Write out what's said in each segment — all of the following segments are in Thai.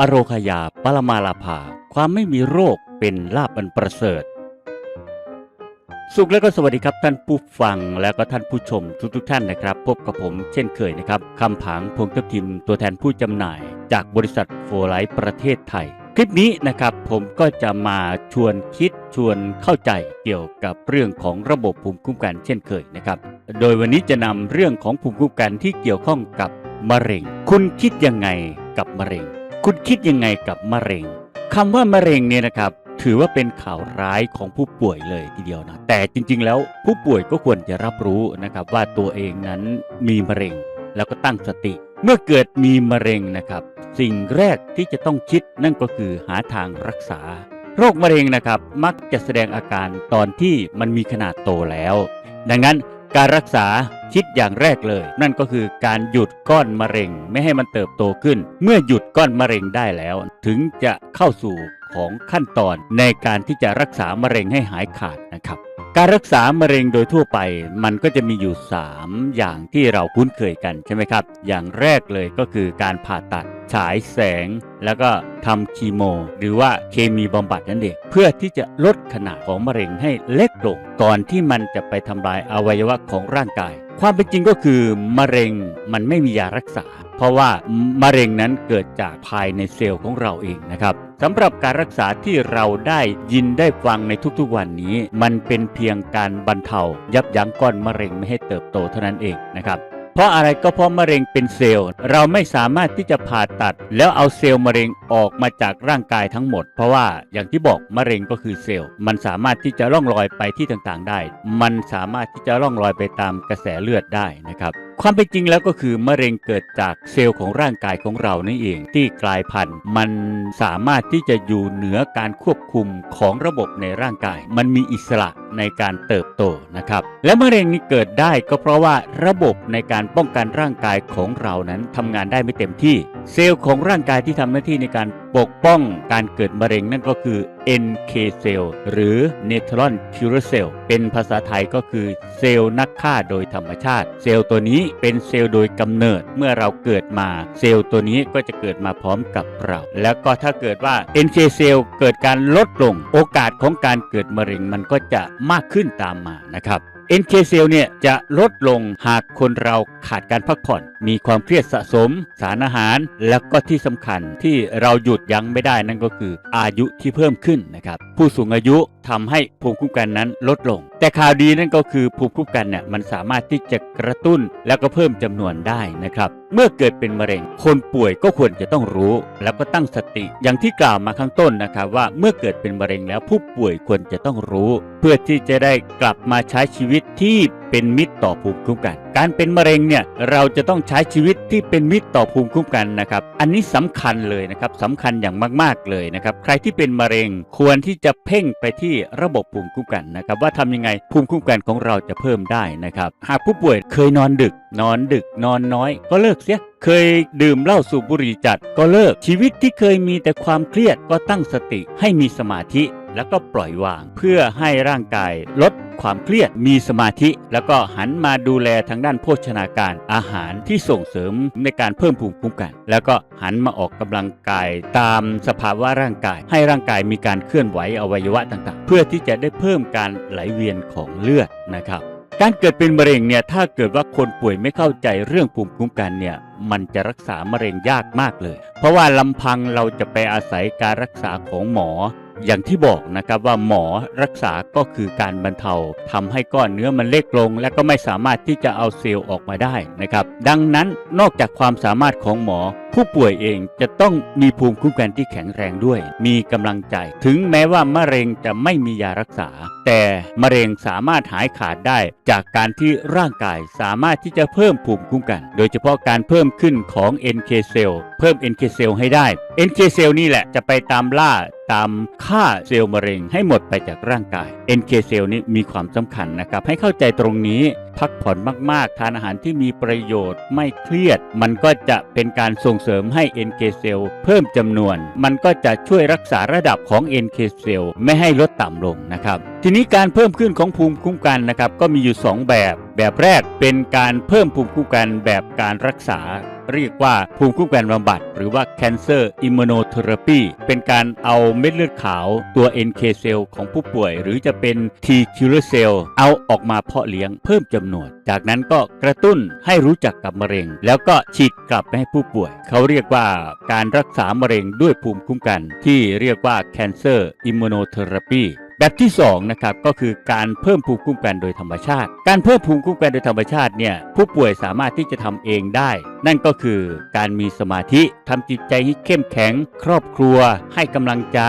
อโรคยาปรมาลาภา ความไม่มีโรคเป็นลาบอันประเสริฐ สุขและก็สวัสดีครับท่านผู้ฟังและก็ท่านผู้ชมทุกทท่านนะครับ พบกับผมเช่นเคยนะครับคำผางพงทัพทิมตัวแทนผู้จำหน่าย จากบริษัทโฟไลท์ประเทศไทย คลิปนี้นะครับผมก็จะมาชวนคิดชวนเข้าใจเกี่ยวกับเรื่องของระบบภูมิคุ้มกันเช่นเคยนะครับ โดยวันนี้จะนำเรื่องของภูมิคุ้มกันที่เกี่ยวข้องกับมะเร็ง คุณคิดยังไงกับมะเร็ง คุณคิดยังไงกับมะเร็งคำว่ามะเร็งเนี่ยนะครับ ถือว่าเป็นข่าวร้ายของผู้ป่วยเลยทีเดียวนะแต่จริง ๆ แล้วผู้ป่วยก็ควรจะรับรู้นะครับว่าตัวเองนั้นมีมะเร็ง แล้วก็ตั้งสติ เมื่อเกิดมีมะเร็งนะครับ สิ่งแรกที่จะต้องคิดนั่นก็คือหาทางรักษา โรคมะเร็งนะครับ มักจะแสดงอาการตอนที่มันมีขนาดโตแล้ว ดังนั้น การรักษาคิดอย่างแรกเลย นั่นก็คือการหยุดก้อนมะเร็ง ไม่ให้มันเติบโตขึ้น เมื่อหยุดก้อนมะเร็งได้แล้ว ถึงจะเข้าสู่ ของขั้นตอนในการที่จะรักษามะเร็งให้หายขาดนะครับ การรักษามะเร็งโดยทั่วไปมันก็จะมีอยู่ 3 อย่างที่เราคุ้นเคยกันใช่ไหมครับ อย่างแรกเลยก็คือการผ่าตัดฉายแสง แล้วก็ทำคีโม หรือว่าเคมีบำบัดนั่นเองเพื่อที่จะลดขนาดของมะเร็งให้เล็กลงก่อนที่มันจะไปทำลายอวัยวะของร่างกาย ความเป็นจริงก็คือมะเร็งมันไม่มียารักษา เพราะว่ามะเร็งนั้นเกิดจากภายในเซลล์ของเราเองนะครับ สำหรับการรักษาที่เราได้ยินได้ฟังในทุกๆวันนี้ มันเป็นเพียงการบรรเทายับยั้งก้อนมะเร็งไม่ให้เติบโตเท่านั้นเองนะครับเพราะอะไรก็เพราะมะเร็งเป็นเซลล์ เราไม่สามารถที่จะผ่าตัด แล้วเอาเซลล์มะเร็งออกมาจากร่างกายทั้งหมด เพราะว่าอย่างที่บอกมะเร็งก็คือเซลล์ มันสามารถที่จะล่องลอยไปที่ต่างๆได้ มันสามารถที่จะล่องลอยไปตามกระแสเลือดได้นะครับ ความเป็นจริงแล้วก็คือมะเร็งเกิดจากเซลล์ของร่างกายของเรานั่นเองที่กลายพันธุ์มันสามารถที่จะอยู่เหนือการควบคุมของระบบในร่างกาย มันมีอิสระ ในการเติบโตนะครับ และมะเร็งนี้เกิดได้ก็เพราะว่าระบบในการป้องกันร่างกายของเรานั้นทำงานได้ไม่เต็มที่ เซลล์ของร่างกายที่ทำหน้าที่ในการปกป้องการเกิดมะเร็งนั่นก็คือ NK เซลล์หรือ Natural Killer Cell เป็นภาษาไทยก็คือเซลล์นักฆ่าโดยธรรมชาติ เซลล์ตัวนี้เป็นเซลล์โดยกำเนิดเมื่อเราเกิดมา เซลล์ตัวนี้ก็จะเกิดมาพร้อมกับเรา แล้วก็ถ้าเกิดว่า NK เซลล์เกิดการลดลง โอกาสของการเกิดมะเร็งมันก็จะมากขึ้นตามมานะครับ NK เซลล์เนี่ยจะลดลงหากคนเราขาดการพักผ่อน มีความเครียดสะสม สารอาหาร แล้วก็ที่สำคัญที่เราหยุดยั้งไม่ได้นั่นก็คืออายุที่เพิ่มขึ้นนะครับ ผู้สูงอายุทำให้ภูมิคุ้มกันนั้นลดลง แต่ข่าวดีนั่นก็คือภูมิคุ้มกันเนี่ยมันสามารถที่จะกระตุ้นแล้วก็เพิ่มจำนวนได้นะครับ เมื่อเกิดเป็นมะเร็ง คนป่วยก็ควรจะต้องรู้ แล้วก็ตั้งสติ อย่างที่กล่าวมาข้างต้นนะครับว่าเมื่อเกิดเป็นมะเร็งแล้วผู้ป่วยควรจะต้องรู้ เพื่อที่จะได้กลับมาใช้ชีวิตที่ เป็นมิตรต่อภูมิคุ้มกัน การเป็นมะเร็งเนี่ยเราจะต้องใช้ชีวิตที่เป็นมิตรต่อภูมิคุ้มกันนะครับ อันนี้สำคัญเลยนะครับสำคัญอย่างมากๆเลยนะครับใครที่เป็นมะเร็งควรที่จะเพ่งไปที่ระบบภูมิคุ้มกันนะครับว่าทำยังไงภูมิคุ้มกันของเราจะเพิ่มได้นะครับ หากผู้ป่วยเคยนอนดึก นอนดึกนอนน้อย ก็เลิกเสียเคยดื่มเหล้าสูบบุหรี่จัดก็เลิกชีวิตที่เคยมีแต่ความเครียดก็ตั้งสติให้มีสมาธิ แล้วก็ปล่อยวาง เพื่อให้ร่างกายลดความเครียดมีสมาธิ แล้วก็หันมาดูแลทางด้านโภชนาการอาหารที่ส่งเสริมในการเพิ่มภูมิคุ้มกัน แล้วก็หันมาออกกำลังกายตามสภาวะร่างกาย ให้ร่างกายมีการเคลื่อนไหวอวัยวะต่างๆ เพื่อที่จะได้เพิ่มการไหลเวียนของเลือดนะครับการเกิดเป็นมะเร็งเนี่ยถ้าเกิดว่าคนป่วยไม่เข้าใจเรื่องภูมิคุ้มกันเนี่ยมันจะรักษามะเร็งยากมากเลย เพราะว่าลำพังเราจะไปอาศัยการรักษาของหมอ อย่างที่บอกนะครับว่าหมอรักษาก็คือการบรรเทาทำให้ก้อนเนื้อมันเล็กลง และก็ไม่สามารถที่จะเอาเซลล์ออกมาได้นะครับดังนั้นนอกจากความสามารถของหมอ ผู้ป่วยเองจะต้องมีภูมิคุ้มกันที่แข็งแรงด้วย มีกำลังใจ ถึงแม้ว่ามะเร็งจะไม่มียารักษา แต่มะเร็งสามารถหายขาดได้ จากการที่ร่างกายสามารถที่จะเพิ่มภูมิคุ้มกัน โดยเฉพาะการเพิ่มขึ้นของ NK เซลล์เพิ่ม NK เซลล์ให้ได้ NK เซลล์นี่แหละจะไปตามล่า ตามฆ่าเซลล์มะเร็งให้หมดไปจากร่างกาย NK เซลล์นี่มีความสำคัญนะครับ ให้เข้าใจตรงนี้พักผ่อนมาก ๆ ทานอาหารที่มีประโยชน์ไม่เครียด มันก็จะเป็นการส่งเสริมให้ NK เซลล์เพิ่มจำนวน มันก็จะช่วยรักษาระดับของ NK เซลล์ไม่ให้ลดต่ำลงนะครับ ทีนี้การเพิ่มขึ้นของภูมิคุ้มกันนะครับ ก็มีอยู่ 2 แบบ แบบแรกเป็นการเพิ่มภูมิคุ้มกันแบบการรักษา เรียกว่าภูมิคุ้มกันบำบัด หรือว่า Cancer Immunotherapy เป็นการเอาเม็ดเลือดขาวตัว NK cell ของผู้ป่วย หรือจะเป็น T killer cell เอาออกมาเพาะเลี้ยงเพิ่มจำนวน จากนั้นก็กระตุ้นให้รู้จักกับมะเร็ง แล้วก็ฉีดกลับไปให้ผู้ป่วย เขาเรียกว่าการรักษามะเร็งด้วยภูมิคุ้มกัน ที่เรียกว่า Cancer Immunotherapy แบบที่2นะครับก็คือการเพิ่มภูมิคุ้มกันโดยธรรมชาติ การเพิ่มภูมิคุ้มกันโดยธรรมชาติเนี่ยผู้ป่วยสามารถที่จะทำเองได้ นั่นก็คือการมีสมาธิทำจิตใจให้เข้มแข็ง ครอบครัว ให้กำลังใจ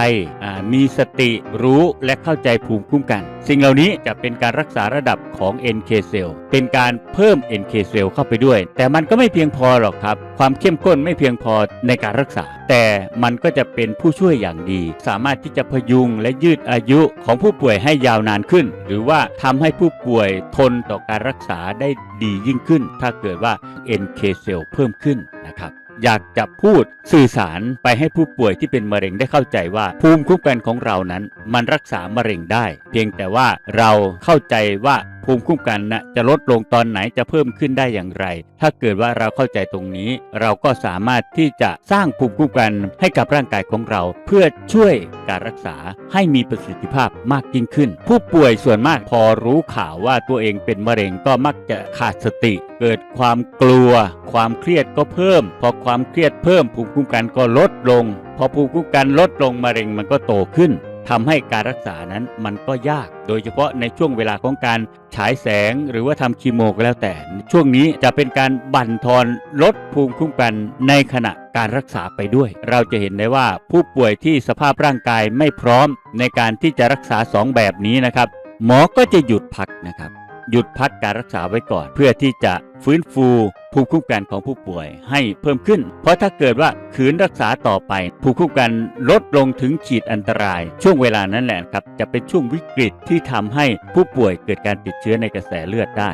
มีสติรู้และเข้าใจภูมิคุ้มกัน สิ่งเหล่านี้จะเป็นการรักษาระดับของ NK cell เป็นการเพิ่ม NK cell เข้าไปด้วย แต่มันก็ไม่เพียงพอหรอกครับ ความเข้มข้นไม่เพียงพอในการรักษา แต่มันก็จะเป็นผู้ช่วยอย่างดี สามารถที่จะพยุงและยืดอายุของผู้ป่วยให้ยาวนานขึ้น หรือว่าทำให้ผู้ป่วยทนต่อการรักษาได้ดียิ่งขึ้น ถ้าเกิดว่า NK เซลล์เพิ่มขึ้นนะครับอยากจะพูดสื่อสารไปให้ผู้ป่วยที่เป็นมะเร็งได้เข้าใจว่า ภูมิคุ้มกันของเรานั้น มันรักษามะเร็งได้ เพียงแต่ว่าเราเข้าใจว่า ภูมิคุ้มกันนะจะลดลงตอนไหนจะเพิ่มขึ้นได้อย่างไร ถ้าเกิดว่าเราเข้าใจตรงนี้ เราก็สามารถที่จะสร้างภูมิคุ้มกันให้กับร่างกายของเรา เพื่อช่วยการรักษาให้มีประสิทธิภาพมากยิ่งขึ้น ผู้ป่วยส่วนมากพอรู้ข่าวว่าตัวเองเป็นมะเร็งก็มักจะขาดสติ เกิดความกลัว ความเครียดก็เพิ่ม พอความเครียดเพิ่มภูมิคุ้มกันก็ลดลง พอภูมิคุ้มกันลดลงมะเร็งมันก็โตขึ้น ทำให้การรักษานั้นมันก็ยาก โดยเฉพาะในช่วงเวลาของการฉายแสงหรือว่าทำคีโมก็แล้วแต่ ช่วงนี้จะเป็นการบั่นทอนลดภูมิคุ้มกันในขณะการรักษาไปด้วย เราจะเห็นได้ว่าผู้ป่วยที่สภาพร่างกายไม่พร้อมในการที่จะรักษา 2 แบบนี้นะครับ หมอก็จะหยุดพักนะครับหยุดพักการรักษาไว้ก่อน เพื่อที่จะฟื้นฟูภูมิคุ้มกันของผู้ป่วยให้เพิ่มขึ้น เพราะถ้าเกิดว่าขืนรักษาต่อไป ภูมิคุ้มกันลดลงถึงขีดอันตราย ช่วงเวลานั้นแหละครับ จะเป็นช่วงวิกฤตที่ทำให้ผู้ป่วยเกิดการติดเชื้อในกระแสเลือดได้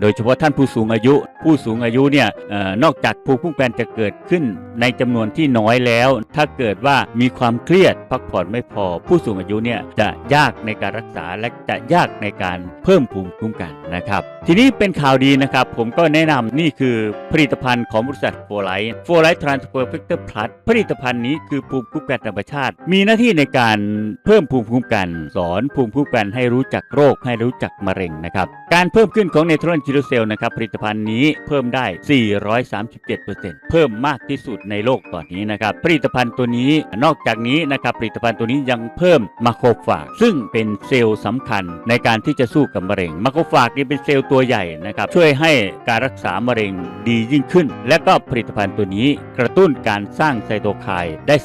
โดยเฉพาะท่านผู้สูงอายุ ผู้สูงอายุเนี่ยอนอกจากภูมิคุ้มกันจะเกิดขึ้นในจำนวนที่น้อยแล้ว ถ้าเกิดว่ามีความเครียดพักผ่อนไม่พอ ผู้สูงอายุเนี่ยจะยากในการรักษาและจะยากในการเพิ่มภูมิคุ้มกันนะครับ ทีนี้เป็นข่าวดีนะครับผมก็แนะนำนี่คือผลิตภัณฑ์ของบริษัทโฟไลท์โฟไลท์ทรานสเฟอร์เฟกเตอร์พลัสผลิตภัณฑ์นี้คือภูมิคุ้มกันธรรมชาติ มีหน้าที่ในการเพิ่มภูมิคุ้มกัน สอนภูมิคุ้มกันให้รู้จักโรคให้รู้จักมะเร็งนะครับ การเพิ่มขึ้นของเนโทรอนจิโรเซลนะครับผลิตภัณฑ์นี้เพิ่มได้ 437%เพิ่มมากที่สุดในโลกตอนนี้นะครับผลิตภัณฑ์ตัวนี้นอกจากนี้นะครับผลิตภัณฑ์ตัวนี้ยังเพิ่มมาโครฟากซึ่งเป็นเซลล์สำคัญในการที่จะสู้กับมะเร็งมาโครฟากนี่เป็นเซลล์ตัวใหญ่นะครับช่วยให้การรักษามะเร็งดียิ่งขึ้น และก็ผลิตภัณฑ์ตัวนี้กระตุ้นการสร้างไซโตไคน์ได้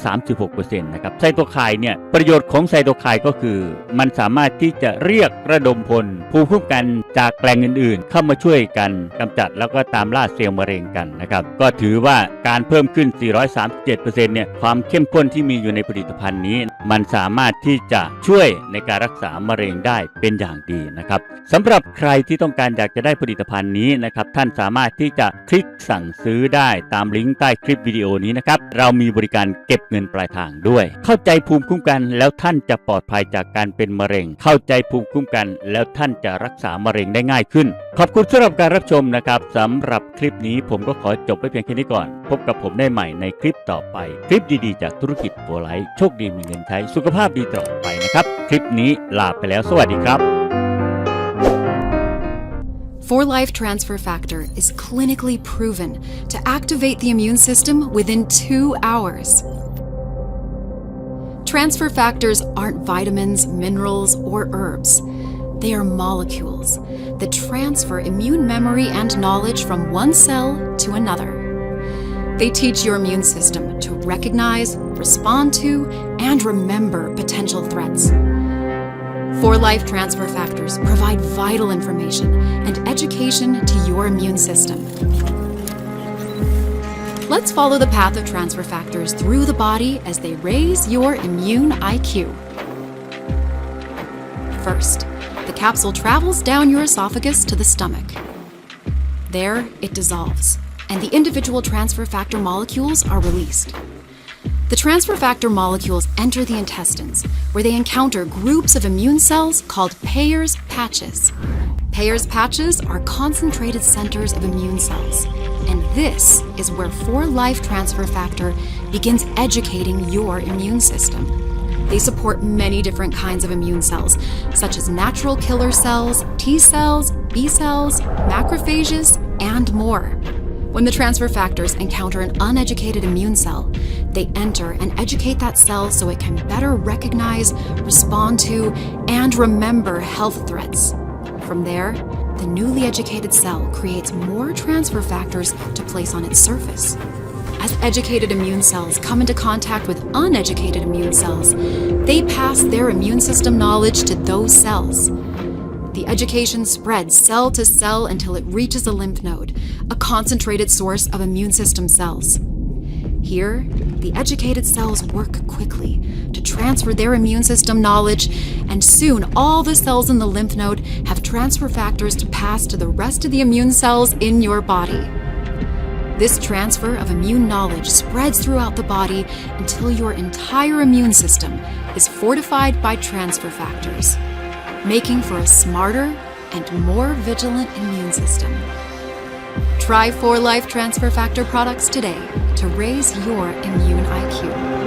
36%นะครับไซโตไคน์เนี่ยประโยชน์ของไซโตไคน์ก็คือ มันสามารถที่จะเรียกระดมพลภูมิคุ้มกันจากแหล่งอื่นๆ เข้ามาช่วยกันกำจัดแล้วก็ตามล่าเซลล์มะเร็งกันนะครับก็ถือว่าการเพิ่มขึ้น 437%เนี่ยความเข้มข้นที่มีอยู่ในผลิตภัณฑ์นี้ มันสามารถที่จะช่วยในการรักษามะเร็งได้เป็นอย่างดีนะครับสำหรับใครที่ต้องการอยากจะได้ผลิตภัณฑ์นี้นะครับท่านสามารถที่จะคลิกสั่งซื้อได้ตามลิงก์ใต้คลิปวิดีโอนี้นะครับ เรามีบริการเก็บเงินปลายทางด้วย เข้าใจภูมิคุ้มกันแล้วท่านจะปลอดภัยจากการเป็นมะเร็ง เข้าใจภูมิคุ้มกัน แล้วท่านจะรักษามะเร็งได้ง่ายขึ้น ขอบคุณสำหรับการรับชมนะครับสำหรับคลิปนี้ผมก็ขอจบไปเพียงแค่นี้ก่อน พบกับผมได้ใหม่ในคลิปต่อไป คลิปดีๆ จากธุรกิจโฟไลท์โชคดีมีเงินใช้สุขภาพดีตลอดไปนะครับ คลิปนี้ลาไปแล้วสวัสดีครับ For Life Transfer Factor is clinically proven to activate the immune system within two hours. Transfer factors aren't vitamins, minerals, or herbs. They are molecules that transfer immune memory and knowledge from one cell to another. They teach your immune system to recognize, respond to, and remember potential threats. For Life Transfer Factors provide vital information and education to your immune system. Let's follow the path of transfer factors through the body as they raise your immune IQ. First, the capsule travels down your esophagus to the stomach. There, it dissolves, and the individual transfer factor molecules are released. The transfer factor molecules enter the intestines, where they encounter groups of immune cells called Peyer's patches. Payer's patches are concentrated centers of immune cells, and this is where 4 Life Transfer Factor begins educating your immune system. They support many different kinds of immune cells, such as natural killer cells, T cells, B cells, macrophages, and more. When the transfer factors encounter an uneducated immune cell, they enter and educate that cell so it can better recognize, respond to, and remember health threats. From there, the newly educated cell creates more transfer factors to place on its surface. As educated immune cells come into contact with uneducated immune cells, they pass their immune system knowledge to those cells. The education spreads cell to cell until it reaches a lymph node, a concentrated source of immune system cells. Here, the educated cells work quickly to transfer their immune system knowledge, and soon all the cells in the lymph node have transfer factors to pass to the rest of the immune cells in your body. This transfer of immune knowledge spreads throughout the body until your entire immune system is fortified by transfer factors, making for a smarter and more vigilant immune system. Try 4 Life Transfer Factor products today to raise your immune IQ.